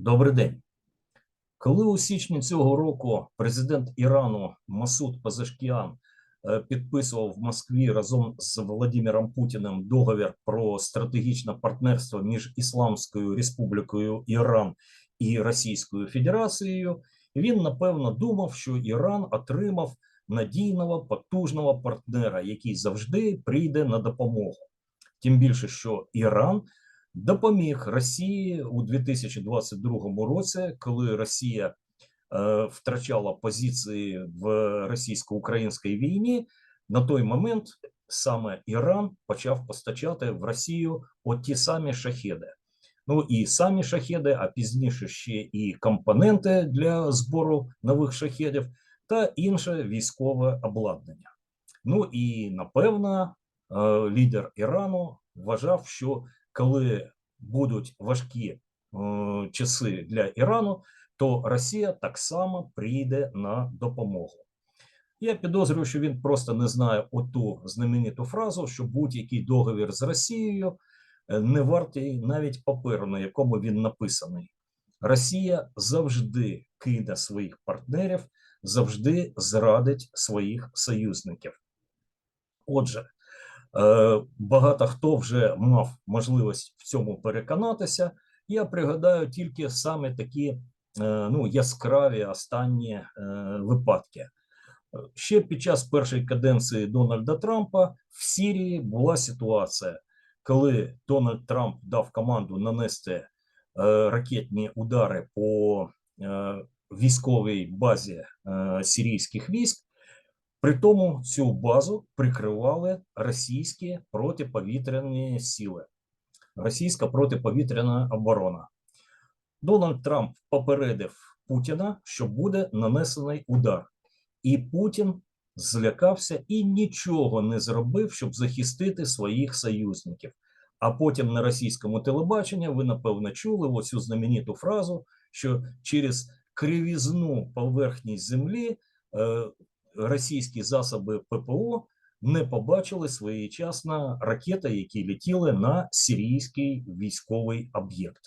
Добрий день. Коли у січні цього року президент Ірану Масуд Пазашкіан е, підписував в Москві разом з Володимиром Путіним договір про стратегічне партнерство між Ісламською Республікою Іран і Російською Федерацією, він напевно думав, що Іран отримав надійного потужного партнера, який завжди прийде на допомогу. Тим більше, що Іран допоміг Росії у 2022 році, коли Росія е, втрачала позиції в російсько-українській війні. На той момент саме Іран почав постачати в Росію от ті самі шахеди. Ну і самі шахеди, а пізніше ще і компоненти для збору нових шахедів та інше військове обладнання. Ну і напевно, е, лідер Ірану вважав, що коли будуть важкі е, часи для Ірану, то Росія так само прийде на допомогу. Я підозрюю, що він просто не знає оту знамениту фразу, що будь-який договір з Росією е, не вартий навіть паперу, на якому він написаний. Росія завжди кине своїх партнерів, завжди зрадить своїх союзників. Отже, Багато хто вже мав можливість в цьому переконатися. Я пригадаю тільки саме такі е, ну, яскраві останні е, випадки. Ще під час першої каденції Дональда Трампа в Сірії була ситуація, коли Дональд Трамп дав команду нанести ракетні удари по військовій базі сирійських військ. При тому цю базу прикривали російські протиповітряні сили, російська протиповітряна оборона. Дональд Трамп попередив Путіна, що буде нанесений удар, і Путін злякався і нічого не зробив, щоб захистити своїх союзників. А потім на російському телебаченні ви напевно чули оцю знамениту фразу, що через кривізну поверхність землі. Російські засоби ППО не побачили своєчасно ракети, які летіли на сирійський військовий об'єкт.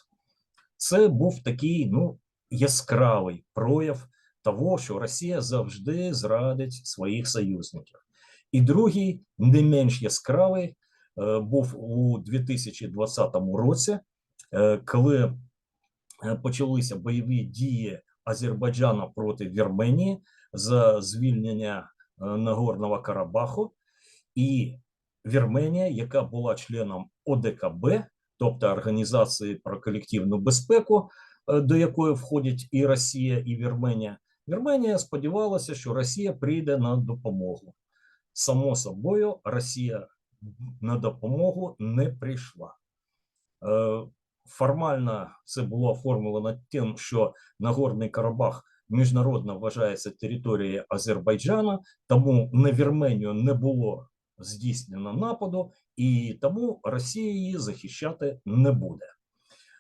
Це був такий ну, яскравий прояв того, що Росія завжди зрадить своїх союзників. І другий, не менш яскравий, е, був у 2020 році, е, коли е, почалися бойові дії Азербайджану проти Вірменії за звільнення е, Нагорного Карабаху, і Вірменія, яка була членом ОДКБ, тобто Організації про колективну безпеку, е, до якої входять і Росія, і Вірменія. Вірменія сподівалася, що Росія прийде на допомогу. Само собою, Росія на допомогу не прийшла. Е, формально це було оформлено тим, що Нагорний Карабах міжнародно вважається територією Азербайджана, тому на Вірменію не було здійснено нападу, і тому Росія її захищати не буде.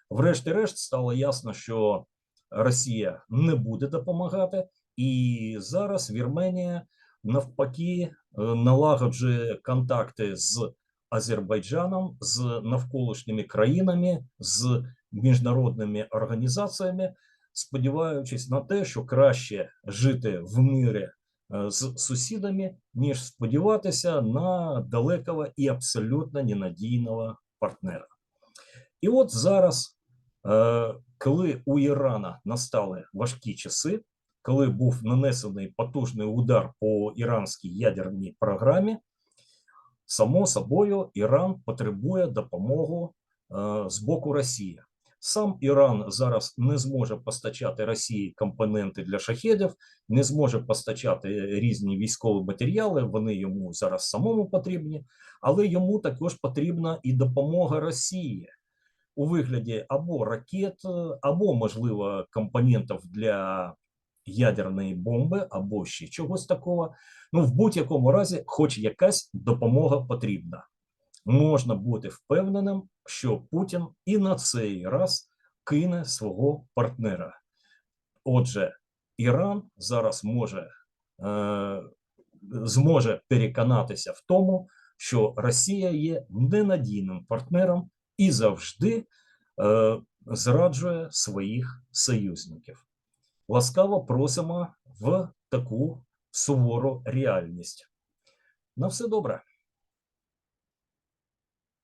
Врешті-решт стало ясно, що Росія не буде допомагати, і зараз Вірменія навпаки е, налагоджує контакти з Азербайджаном, з навколишніми країнами, з міжнародними організаціями сподіваючись на те, що краще жити в мирі е, з сусідами, ніж сподіватися на далекого і абсолютно ненадійного партнера. І от зараз, е, коли у Ірана настали важкі часи, коли був нанесений потужний удар по іранській ядерній програмі, само собою Іран потребує допомогу е, з боку Росії. Сам Іран зараз не зможе постачати Росії компоненти для шахедів, не зможе постачати різні військові матеріали. Вони йому зараз самому потрібні, але йому також потрібна і допомога Росії у вигляді або ракет, або можливо компонентів для ядерної бомби, або ще чогось такого. Ну в будь-якому разі, хоч якась допомога потрібна можна бути впевненим, що Путін і на цей раз кине свого партнера. Отже, Іран зараз може е, зможе переконатися в тому, що Росія є ненадійним партнером і завжди е, зраджує своїх союзників. Ласкаво просимо в таку сувору реальність. На все добре.